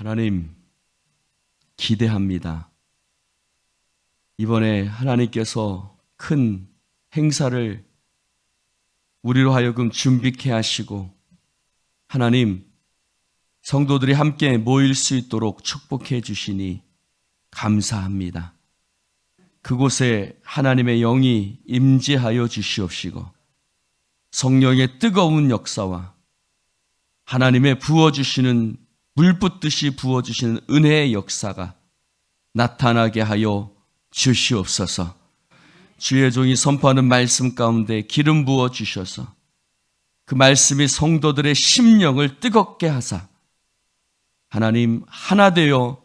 하나님, 기대합니다. 이번에 하나님께서 큰 행사를 우리로 하여금 준비케 하시고, 하나님, 성도들이 함께 모일 수 있도록 축복해 주시니 감사합니다. 그곳에 하나님의 영이 임재하여 주시옵시고, 성령의 뜨거운 역사와 하나님의 부어주시는 물 붓듯이 부어주시는 은혜의 역사가 나타나게 하여 주시옵소서. 주의 종이 선포하는 말씀 가운데 기름 부어 주셔서 그 말씀이 성도들의 심령을 뜨겁게 하사 하나님 하나 되어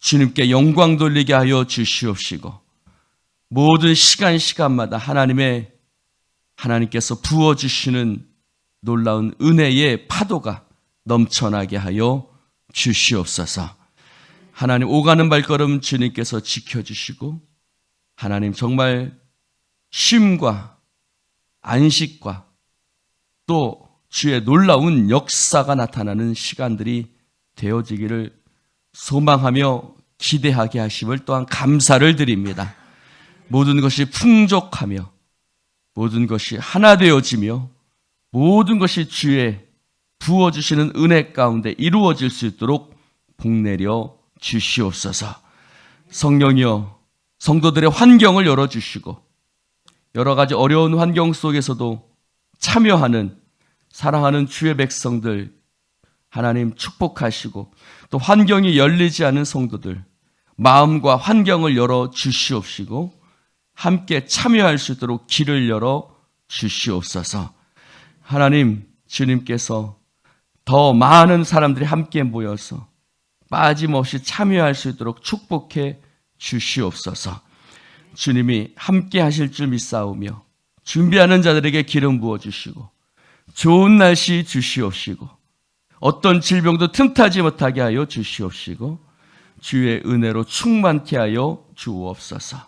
주님께 영광 돌리게 하여 주시옵시고 모든 시간 시간마다 하나님의 하나님께서 부어 주시는 놀라운 은혜의 파도가 넘쳐나게 하여 주시옵소서. 하나님 오가는 발걸음 주님께서 지켜주시고 하나님 정말 쉼과 안식과 또 주의 놀라운 역사가 나타나는 시간들이 되어지기를 소망하며 기대하게 하심을 또한 감사를 드립니다. 모든 것이 풍족하며 모든 것이 하나 되어지며 모든 것이 주의 부어주시는 은혜 가운데 이루어질 수 있도록 복내려 주시옵소서. 성령이여 성도들의 환경을 열어주시고 여러 가지 어려운 환경 속에서도 참여하는 사랑하는 주의 백성들 하나님 축복하시고 또 환경이 열리지 않은 성도들 마음과 환경을 열어 주시옵시고 함께 참여할 수 있도록 길을 열어 주시옵소서. 하나님 주님께서 더 많은 사람들이 함께 모여서 빠짐없이 참여할 수 있도록 축복해 주시옵소서. 주님이 함께 하실 줄 믿사오며 준비하는 자들에게 기름 부어 주시고 좋은 날씨 주시옵시고 어떤 질병도 틈타지 못하게 하여 주시옵시고 주의 은혜로 충만케 하여 주옵소서.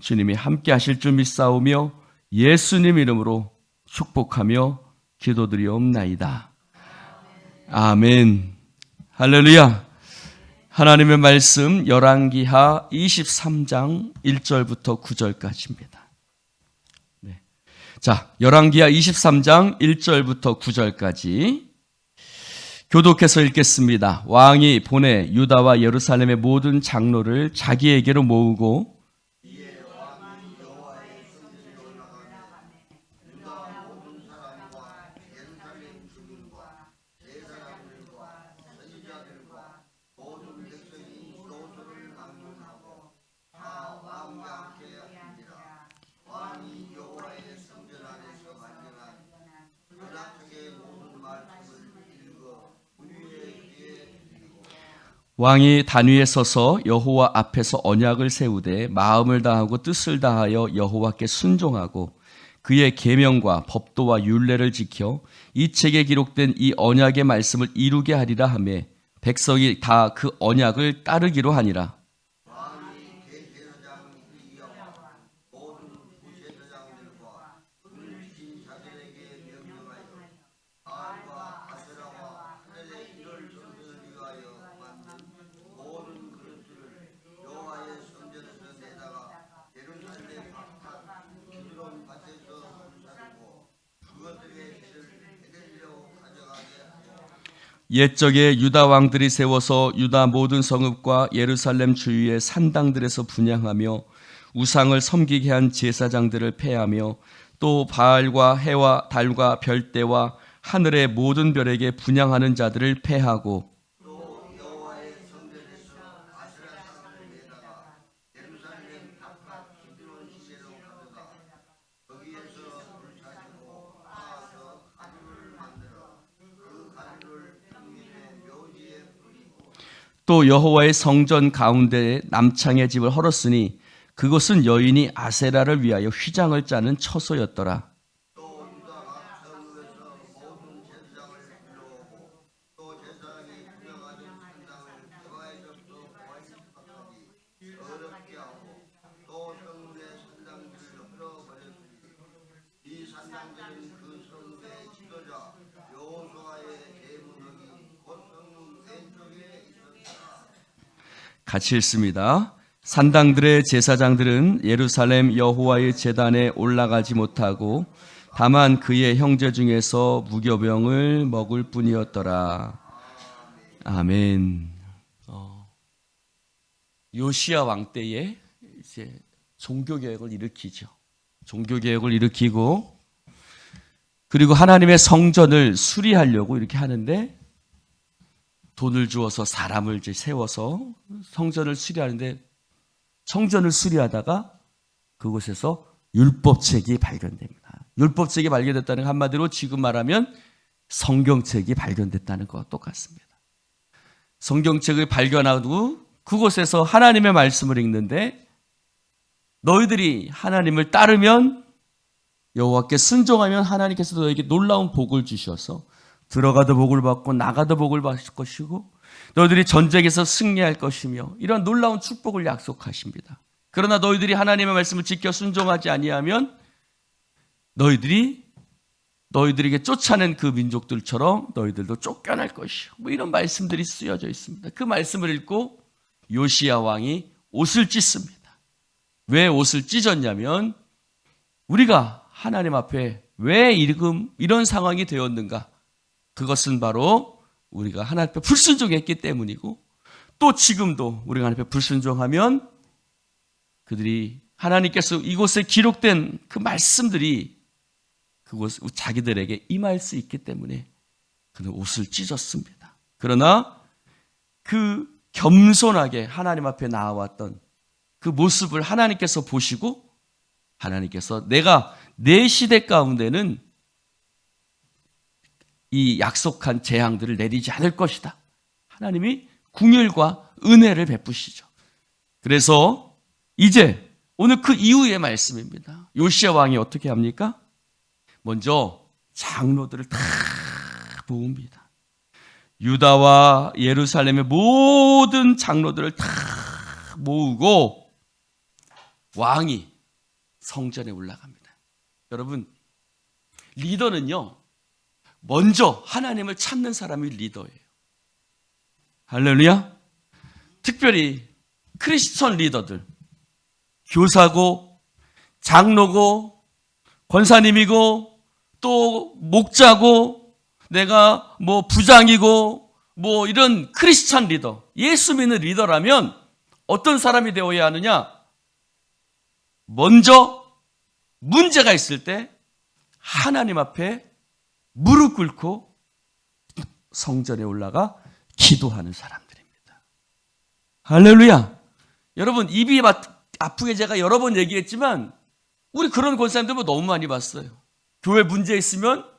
주님이 함께 하실 줄 믿사오며 예수님 이름으로 축복하며 기도드리옵나이다. 아멘. 할렐루야. 하나님의 말씀 열왕기하 23장 1절부터 9절까지입니다. 네. 자, 열왕기하 23장 1절부터 9절까지 교독해서 읽겠습니다. 왕이 보내 유다와 예루살렘의 모든 장로를 자기에게로 모으고 왕이 단위에 서서 여호와 앞에서 언약을 세우되 마음을 다하고 뜻을 다하여 여호와께 순종하고 그의 계명과 법도와 율례를 지켜 이 책에 기록된 이 언약의 말씀을 이루게 하리라 하매 백성이 다 그 언약을 따르기로 하니라. 옛적에 유다 왕들이 세워서 유다 모든 성읍과 예루살렘 주위의 산당들에서 분양하며 우상을 섬기게 한 제사장들을 패하며 또 바알과 해와 달과 별대와 하늘의 모든 별에게 분양하는 자들을 패하고 또 여호와의 성전 가운데 남창의 집을 헐었으니 그것은 여인이 아세라를 위하여 휘장을 짜는 처소였더라. 같이 읽습니다. 산당들의 제사장들은 예루살렘 여호와의 제단에 올라가지 못하고 다만 그의 형제 중에서 무교병을 먹을 뿐이었더라. 아멘. 어, 요시야 왕 때에 이제 종교 개혁을 일으키죠. 종교 개혁을 일으키고 그리고 하나님의 성전을 수리하려고 이렇게 하는데 돈을 주어서 사람을 이제 세워서 성전을 수리하는데 성전을 수리하다가 그곳에서 율법책이 발견됩니다. 율법책이 발견됐다는 건 한마디로 지금 말하면 성경책이 발견됐다는 것과 똑같습니다. 성경책을 발견하고 그곳에서 하나님의 말씀을 읽는데 너희들이 하나님을 따르면 여호와께 순종하면 하나님께서 너에게 놀라운 복을 주셔서 들어가도 복을 받고 나가도 복을 받을 것이고 너희들이 전쟁에서 승리할 것이며 이런 놀라운 축복을 약속하십니다. 그러나 너희들이 하나님의 말씀을 지켜 순종하지 아니하면 너희들이 너희들에게 쫓아낸 그 민족들처럼 너희들도 쫓겨날 것이요. 뭐 이런 말씀들이 쓰여져 있습니다. 그 말씀을 읽고 요시야 왕이 옷을 찢습니다. 왜 옷을 찢었냐면 우리가 하나님 앞에 왜 이금 이런 상황이 되었는가? 그것은 바로 우리가 하나님 앞에 불순종했기 때문이고 또 지금도 우리가 하나님 앞에 불순종하면 그들이 하나님께서 이곳에 기록된 그 말씀들이 그곳 자기들에게 임할 수 있기 때문에 그는 옷을 찢었습니다. 그러나 그 겸손하게 하나님 앞에 나와왔던 그 모습을 하나님께서 보시고 하나님께서 내가 내 시대 가운데는 이 약속한 재앙들을 내리지 않을 것이다. 하나님이 궁율과 은혜를 베푸시죠. 그래서 이제 오늘 그 이후의 말씀입니다. 요시아 왕이 어떻게 합니까? 먼저 장로들을 다 모읍니다. 유다와 예루살렘의 모든 장로들을 다 모으고 왕이 성전에 올라갑니다. 여러분, 리더는요, 먼저 하나님을 찾는 사람이 리더예요. 할렐루야. 특별히 크리스천 리더들, 교사고, 장로고, 권사님이고, 또 목자고, 내가 뭐 부장이고, 뭐 이런 크리스천 리더, 예수 믿는 리더라면 어떤 사람이 되어야 하느냐? 먼저 문제가 있을 때 하나님 앞에 무릎 꿇고 성전에 올라가 기도하는 사람들입니다. 할렐루야. 여러분, 입이 아프게 제가 여러 번 얘기했지만, 우리 그런 권사님들 뭐 너무 많이 봤어요. 교회 문제 있으면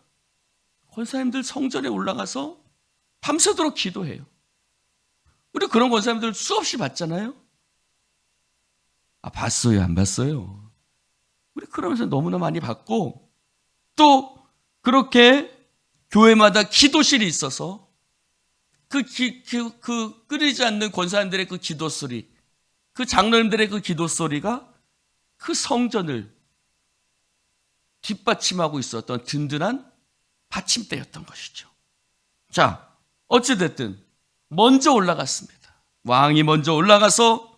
권사님들 성전에 올라가서 밤새도록 기도해요. 우리 그런 권사님들 수없이 봤잖아요. 아, 봤어요? 안 봤어요? 우리 그러면서 너무나 많이 봤고, 또 그렇게 교회마다 기도실이 있어서 그, 기, 그, 그 끊이지 않는 권사님들의 그 기도 소리, 그 장로님들의 그 기도 소리가 그 성전을 뒷받침하고 있었던 든든한 받침대였던 것이죠. 자, 어찌됐든 먼저 올라갔습니다. 왕이 먼저 올라가서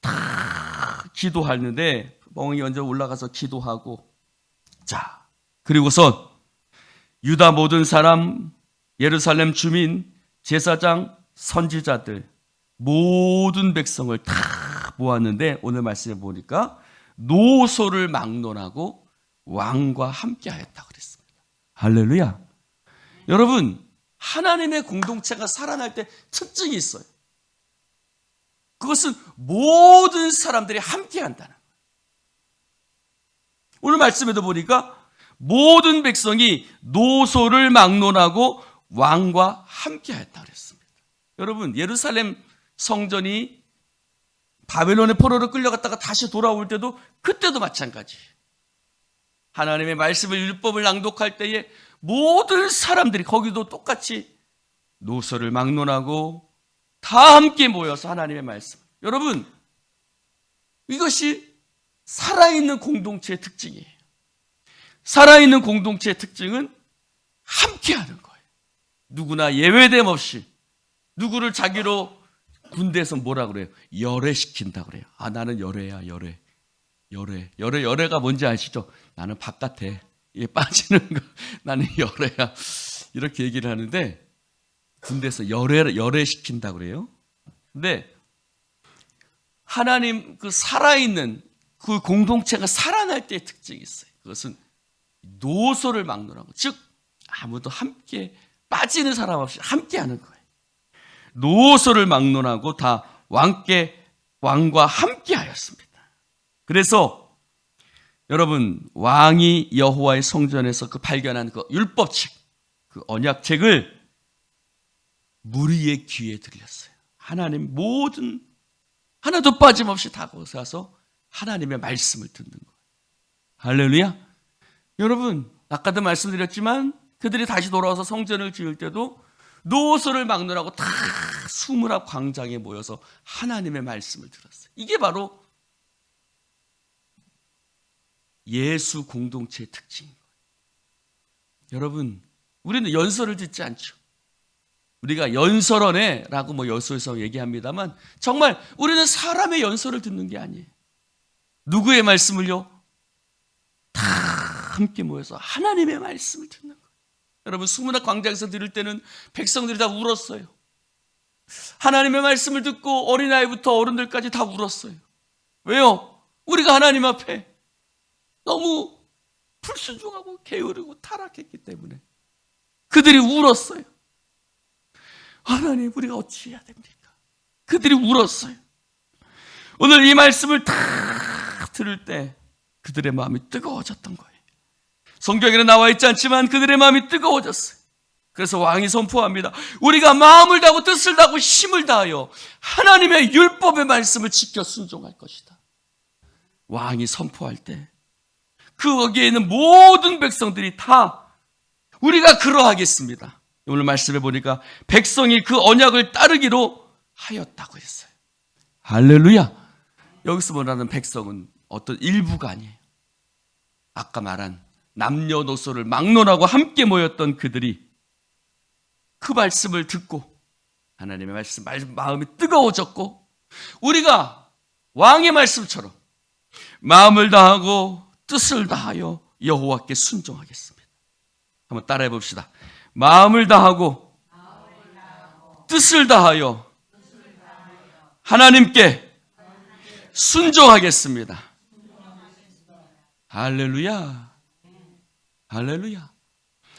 다 기도하는데 왕이 먼저 올라가서 기도하고 자, 그리고서 유다 모든 사람, 예루살렘 주민, 제사장, 선지자들, 모든 백성을 다 모았는데 오늘 말씀에 보니까 노소를 막론하고 왕과 함께 하였다 그랬습니다. 할렐루야. 여러분, 하나님의 공동체가 살아날 때 특징이 있어요. 그것은 모든 사람들이 함께 한다는 거예요. 오늘 말씀에도 보니까 모든 백성이 노소를 막론하고 왕과 함께 하였다 그랬습니다. 여러분, 예루살렘 성전이 바벨론의 포로로 끌려갔다가 다시 돌아올 때도 그때도 마찬가지. 하나님의 말씀을 율법을 낭독할 때에 모든 사람들이 거기도 똑같이 노서를 막론하고 다 함께 모여서 하나님의 말씀. 여러분, 이것이 살아있는 공동체의 특징이에요. 살아있는 공동체의 특징은 함께 하는 거예요. 누구나 예외됨 없이 누구를 자기로 군대에서 뭐라 그래요? 열애시킨다 그래요. 아 나는 열애야 열애. 열애. 열애 열애가 뭔지 아시죠? 나는 바깥에 이 빠지는 거 나는 열애야. 이렇게 얘기를 하는데 군대에서 열애 열애시킨다 그래요. 근데 하나님 그 살아있는 그 공동체가 살아날 때의 특징이 있어요. 그것은 노소를 막론하고 즉 아무도 함께 빠지는 사람 없이 함께 하는 거예요. 노소를 막론하고 다 왕께 왕과 함께 하였습니다. 그래서 여러분 왕이 여호와의 성전에서 그 발견한 그 율법책, 그 언약책을 무리의 귀에 들렸어요. 하나님 모든 하나도 빠짐없이 다 거기서 하나님의 말씀을 듣는 거예요. 할렐루야. 여러분, 아까도 말씀드렸지만 그들이 다시 돌아와서 성전을 지을 때도 노소를 막느라고 다 수물 앞 광장에 모여서 하나님의 말씀을 들었어요. 이게 바로 예수 공동체의 특징인 거예요. 여러분, 우리는 연설을 듣지 않죠. 우리가 연설원에라고 뭐 여수에서 얘기합니다만 정말 우리는 사람의 연설을 듣는 게 아니에요. 누구의 말씀을요? 다 함께 모여서 하나님의 말씀을 듣는 거예요. 여러분 수문학 광장에서 들을 때는 백성들이 다 울었어요. 하나님의 말씀을 듣고 어린아이부터 어른들까지 다 울었어요. 왜요? 우리가 하나님 앞에 너무 불순종하고 게으르고 타락했기 때문에 그들이 울었어요. 하나님 우리가 어찌 해야 됩니까? 그들이 울었어요. 오늘 이 말씀을 다 들을 때 그들의 마음이 뜨거워졌던 거예요. 성경에는 나와 있지 않지만 그들의 마음이 뜨거워졌어요. 그래서 왕이 선포합니다. 우리가 마음을 다하고 뜻을 다하고 힘을 다하여 하나님의 율법의 말씀을 지켜 순종할 것이다. 왕이 선포할 때그 거기에 있는 모든 백성들이 다 우리가 그러하겠습니다. 오늘 말씀해 보니까 백성이 그 언약을 따르기로 하였다고 했어요. 할렐루야. 여기서 말하는 백성은 어떤 일부가 아니에요. 아까 말한 남녀노소를 막론하고 함께 모였던 그들이 그 말씀을 듣고 하나님의 말씀 마음이 뜨거워졌고 우리가 왕의 말씀처럼 마음을 다하고 뜻을 다하여 여호와께 순종하겠습니다. 한번 따라해 봅시다. 마음을 다하고 뜻을 다하여 하나님께 순종하겠습니다. 할렐루야. 할렐루야.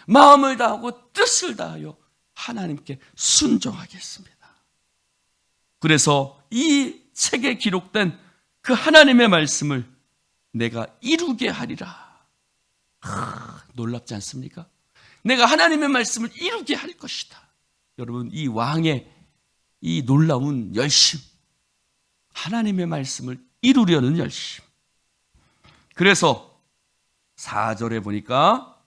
마음을 다하고 뜻을 다하여 하나님께 순종하겠습니다. 그래서 이 책에 기록된 그 하나님의 말씀을 내가 이루게 하리라. 하, 놀랍지 않습니까? 내가 하나님의 말씀을 이루게 할 것이다. 여러분, 이 왕의 이 놀라운 열심, 하나님의 말씀을 이루려는 열심. 그래서 4절에 보니까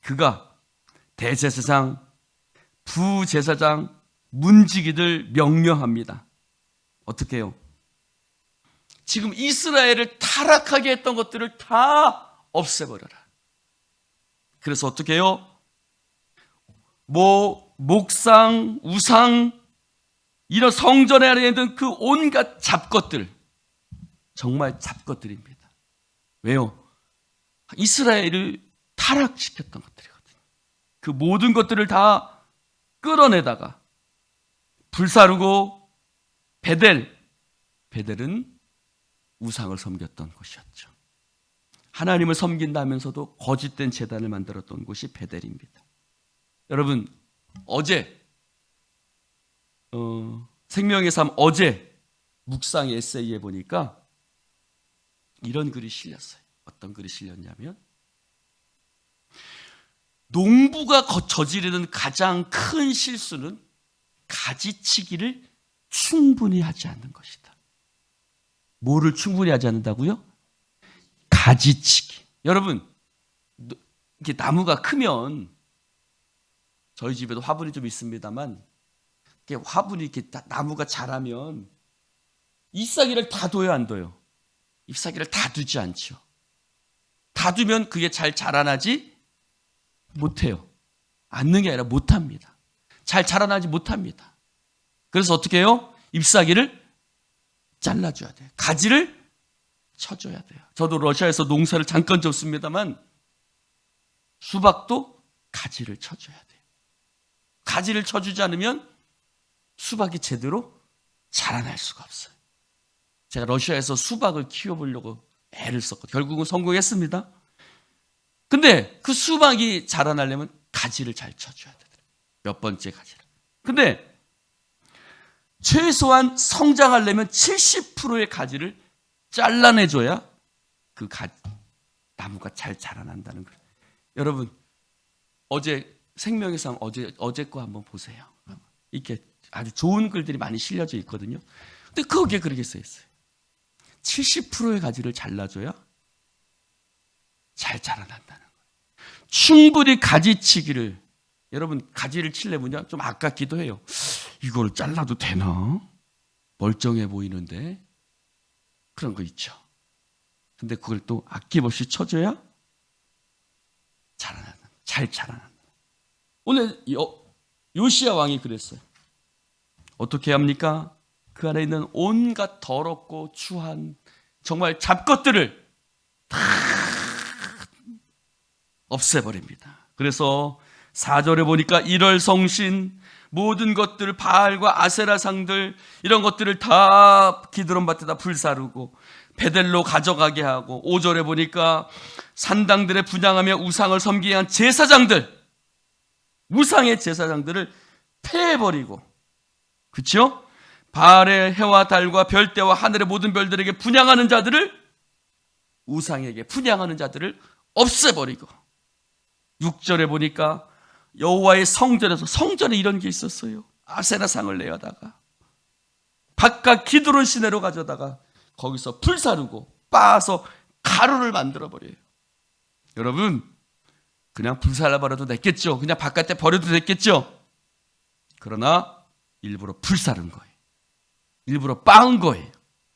그가 대제사장, 부제사장, 문지기들 명령합니다. 어떻게 해요? 지금 이스라엘을 타락하게 했던 것들을 다 없애버려라. 그래서 어떻게 해요? 뭐, 목상, 우상, 이런 성전에 안에 있는 그 온갖 잡것들, 정말 잡것들입니다. 왜요? 이스라엘을 타락시켰던 것들이거든요. 그 모든 것들을 다 끌어내다가 불사르고 베델, 베델은 우상을 섬겼던 곳이었죠. 하나님을 섬긴다면서도 거짓된 재단을 만들었던 곳이 베델입니다. 여러분 어제 어, 생명의 삶 어제 묵상 에세이에 보니까 이런 글이 실렸어요. 어떤 글이 실렸냐면 농부가 저지르는 가장 큰 실수는 가지치기를 충분히 하지 않는 것이다. 뭐를 충분히 하지 않는다고요? 가지치기. 여러분, 이렇게 나무가 크면 저희 집에도 화분이 좀 있습니다만 이렇게 화분이 이렇게 나무가 자라면 잎사귀를 다 둬요, 안 둬요? 잎사귀를 다 두지 않죠. 다 두면 그게 잘 자라나지 못해요. 않는 게 아니라 못합니다. 잘 자라나지 못합니다. 그래서 어떻게 해요? 잎사귀를 잘라줘야 돼요. 가지를 쳐줘야 돼요. 저도 러시아에서 농사를 잠깐 졌습니다만 수박도 가지를 쳐줘야 돼요. 가지를 쳐주지 않으면 수박이 제대로 자라날 수가 없어요. 제가 러시아에서 수박을 키워보려고 애를 썼고 결국은 성공했습니다. 근데 그 수박이 자라나려면 가지를 잘 쳐줘야 돼요. 몇 번째 가지를. 근데 최소한 성장하려면 70%의 가지를 잘라내줘야 그 가, 나무가 잘 자라난다는 거예요. 여러분, 어제 생명의상 어제, 어제 거 한번 보세요. 이렇게 아주 좋은 글들이 많이 실려져 있거든요. 근데 거기에 그렇게 써 있어요. 70%의 가지를 잘라줘야 잘 자라난다는 거예요. 충분히 가지치기를 여러분 가지를 칠려면요 좀 아깝기도 해요. 이걸 잘라도 되나? 멀쩡해 보이는데 그런 거 있죠. 근데 그걸 또 아낌없이 쳐줘야 자라난다. 잘 자라난다. 오늘 요, 요시야 왕이 그랬어요. 어떻게 합니까? 그 안에 있는 온갖 더럽고 추한 정말 잡것들을 다 없애버립니다. 그래서 4절에 보니까 일월 성신 모든 것들 바알과 아세라상들 이런 것들을 다 기드론 밭에다 불사르고 베델로 가져가게 하고 5절에 보니까 산당들의 분양하며 우상을 섬기게 한 제사장들 우상의 제사장들을 패해버리고 그렇죠? 바알의 해와 달과 별대와 하늘의 모든 별들에게 분양하는 자들을 우상에게 분양하는 자들을 없애버리고 6절에 보니까 여호와의 성전에서 성전에 이런 게 있었어요. 아세라상을 내어다가 바깥 기드론 시내로 가져다가 거기서 불 사르고 빻아서 가루를 만들어 버려요. 여러분 그냥 불 살라 버려도 됐겠죠. 그냥 바깥에 버려도 됐겠죠. 그러나 일부러 불 사른 거예요. 일부러 빻은 거예요.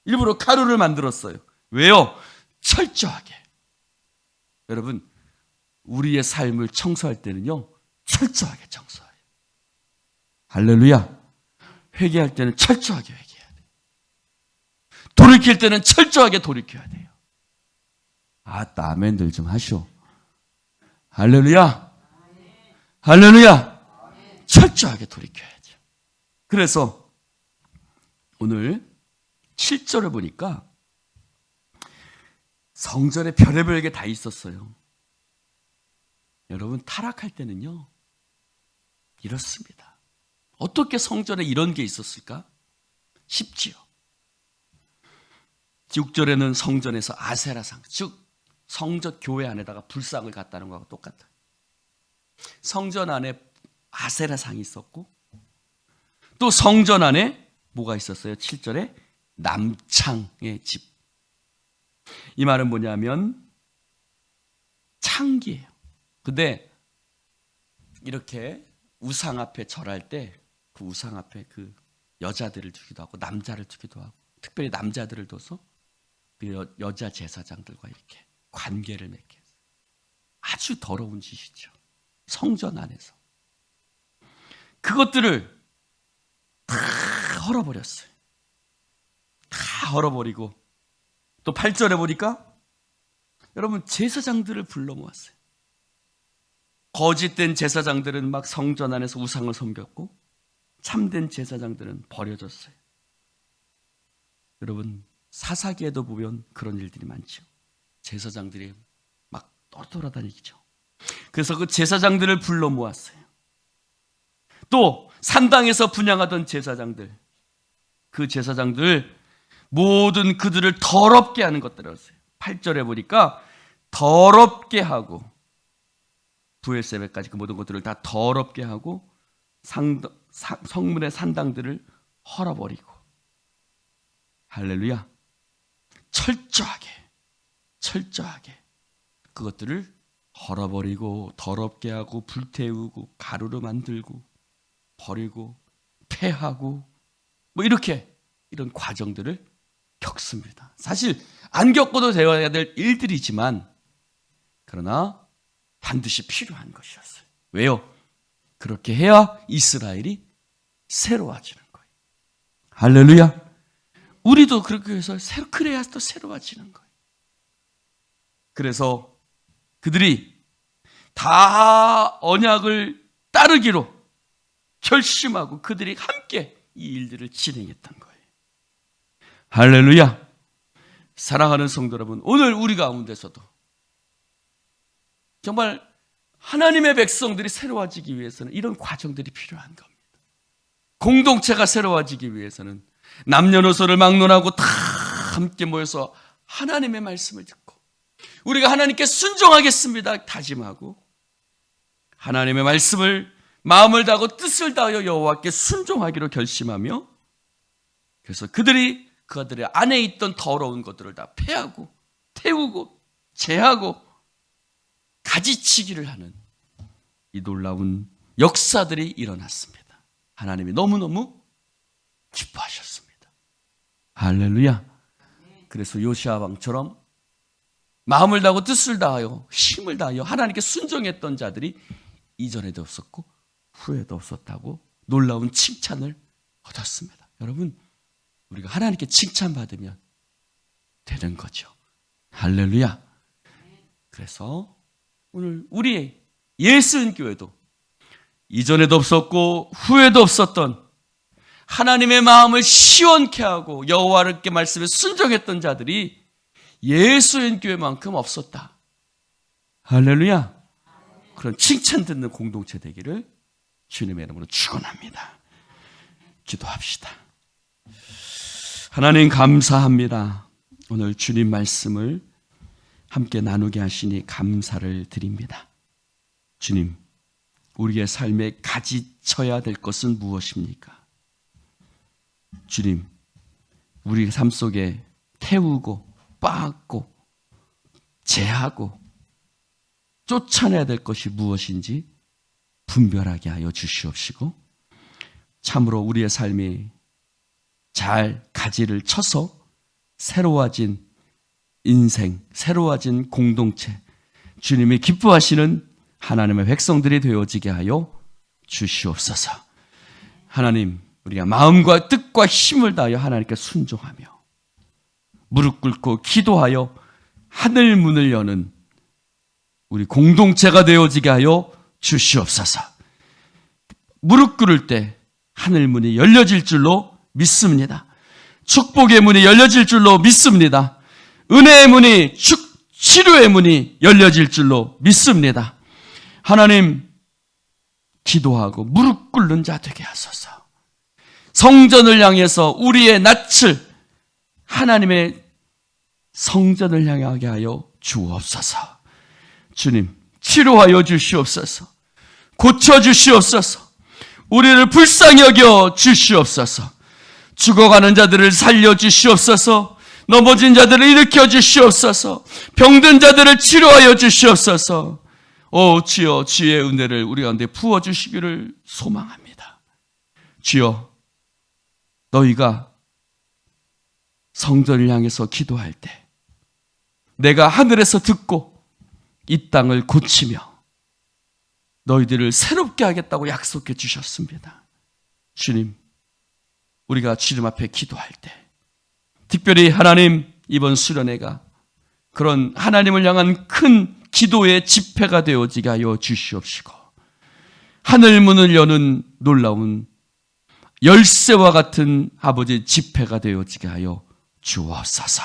일부러 가루를 만들었어요. 왜요? 철저하게. 여러분 우리의 삶을 청소할 때는요. 철저하게 청소해요. 할렐루야. 회개할 때는 철저하게 회개해야 돼요. 돌이킬 때는 철저하게 돌이켜야 돼요. 아, 아멘들 좀 하시오. 할렐루야. 할렐루야. 철저하게 돌이켜야죠. 그래서 오늘 7절을 보니까 성전에 별의별 게 다 있었어요. 여러분 타락할 때는요. 이렇습니다. 어떻게 성전에 이런 게 있었을까? 쉽지요. 6절에는 성전에서 아세라상, 즉 성전 교회 안에다가 불상을 갖다는 거하고 똑같아요. 성전 안에 아세라상이 있었고 또 성전 안에 뭐가 있었어요? 7절에 남창의 집. 이 말은 뭐냐면 창기예요. 근데 이렇게 우상 앞에 절할 때 그 우상 앞에 그 여자들을 두기도 하고 남자를 두기도 하고 특별히 남자들을 둬서 그 여, 여자 제사장들과 이렇게 관계를 맺게. 아주 더러운 짓이죠. 성전 안에서. 그것들을 다 헐어버렸어요. 다 헐어버리고 또 8절에 보니까 여러분 제사장들을 불러 모았어요. 거짓된 제사장들은 막 성전 안에서 우상을 섬겼고 참된 제사장들은 버려졌어요. 여러분 사사기에도 보면 그런 일들이 많죠. 제사장들이 막 떠돌아다니죠. 그래서 그 제사장들을 불러 모았어요. 또 산당에서 분양하던 제사장들 그 제사장들 모든 그들을 더럽게 하는 것들이었어요. 8절에 보니까 더럽게 하고 부엘세베까지 그 모든 것들을 다 더럽게 하고 상, 성문의 산당들을 헐어버리고 할렐루야 철저하게 철저하게 그것들을 헐어버리고 더럽게 하고 불태우고 가루로 만들고 버리고 폐하고 뭐 이렇게 이런 과정들을 겪습니다. 사실 안 겪어도 되어야 될 일들이지만 그러나 반드시 필요한 것이었어요. 왜요? 그렇게 해야 이스라엘이 새로워지는 거예요. 할렐루야. 우리도 그렇게 해서 새로 그래야 또 새로워지는 거예요. 그래서 그들이 다 언약을 따르기로 결심하고 그들이 함께 이 일들을 진행했던 거예요. 할렐루야. 사랑하는 성도 여러분, 오늘 우리 가운데서도 정말 하나님의 백성들이 새로워지기 위해서는 이런 과정들이 필요한 겁니다. 공동체가 새로워지기 위해서는 남녀노소를 막론하고 다 함께 모여서 하나님의 말씀을 듣고 우리가 하나님께 순종하겠습니다 다짐하고 하나님의 말씀을 마음을 다하고 뜻을 다하여 여호와께 순종하기로 결심하며 그래서 그들이 그들의 안에 있던 더러운 것들을 다 패하고 태우고 제하고 가지치기를 하는 이 놀라운 역사들이 일어났습니다. 하나님이 너무너무 기뻐하셨습니다. 할렐루야. 그래서 요시아 왕처럼 마음을 다하고 뜻을 다하여 힘을 다하여 하나님께 순종했던 자들이 이전에도 없었고 후에도 없었다고 놀라운 칭찬을 얻었습니다. 여러분, 우리가 하나님께 칭찬받으면 되는 거죠. 할렐루야. 그래서 오늘 우리의 예수인 교회도 이전에도 없었고 후에도 없었던 하나님의 마음을 시원케 하고 여호와께 말씀에 순종했던 자들이 예수인 교회만큼 없었다. 할렐루야. 그런 칭찬 듣는 공동체 되기를 주님의 이름으로 축원합니다. 기도합시다. 하나님 감사합니다. 오늘 주님 말씀을 함께 나누게 하시니 감사를 드립니다. 주님, 우리의 삶에 가지쳐야 될 것은 무엇입니까? 주님, 우리 삶 속에 태우고 빻고 제하고 쫓아내야 될 것이 무엇인지 분별하게 하여 주시옵시고 참으로 우리의 삶이 잘 가지를 쳐서 새로워진 인생, 새로워진 공동체, 주님이 기뻐하시는 하나님의 백성들이 되어지게 하여 주시옵소서. 하나님, 우리가 마음과 뜻과 힘을 다하여 하나님께 순종하며 무릎 꿇고 기도하여 하늘 문을 여는 우리 공동체가 되어지게 하여 주시옵소서. 무릎 꿇을 때 하늘 문이 열려질 줄로 믿습니다. 축복의 문이 열려질 줄로 믿습니다. 은혜의 문이 축, 치료의 문이 열려질 줄로 믿습니다. 하나님, 기도하고 무릎 꿇는 자 되게 하소서. 성전을 향해서 우리의 낯을 하나님의 성전을 향하게 하여 주옵소서. 주님, 치료하여 주시옵소서. 고쳐 주시옵소서. 우리를 불쌍히 여겨 주시옵소서. 죽어가는 자들을 살려 주시옵소서. 넘어진 자들을 일으켜 주시옵소서. 병든 자들을 치료하여 주시옵소서. 오 주여 주의 은혜를 우리 가운데 부어 주시기를 소망합니다. 주여 너희가 성전을 향해서 기도할 때 내가 하늘에서 듣고 이 땅을 고치며 너희들을 새롭게 하겠다고 약속해 주셨습니다. 주님, 우리가 주님 앞에 기도할 때, 특별히 하나님 이번 수련회가 그런 하나님을 향한 큰 기도의 집회가 되어지게 하여 주시옵시고, 하늘 문을 여는 놀라운 열쇠와 같은 아버지 집회가 되어지게 하여 주옵소서.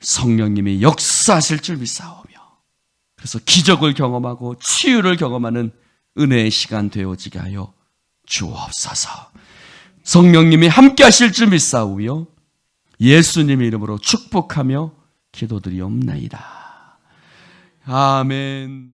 성령님이 역사하실 줄 믿사오며 그래서 기적을 경험하고 치유를 경험하는 은혜의 시간 되어지게 하여 주옵소서. 성령님이 함께 하실 줄 믿사오며 예수님의 이름으로 축복하며 기도드리옵나이다. 아멘.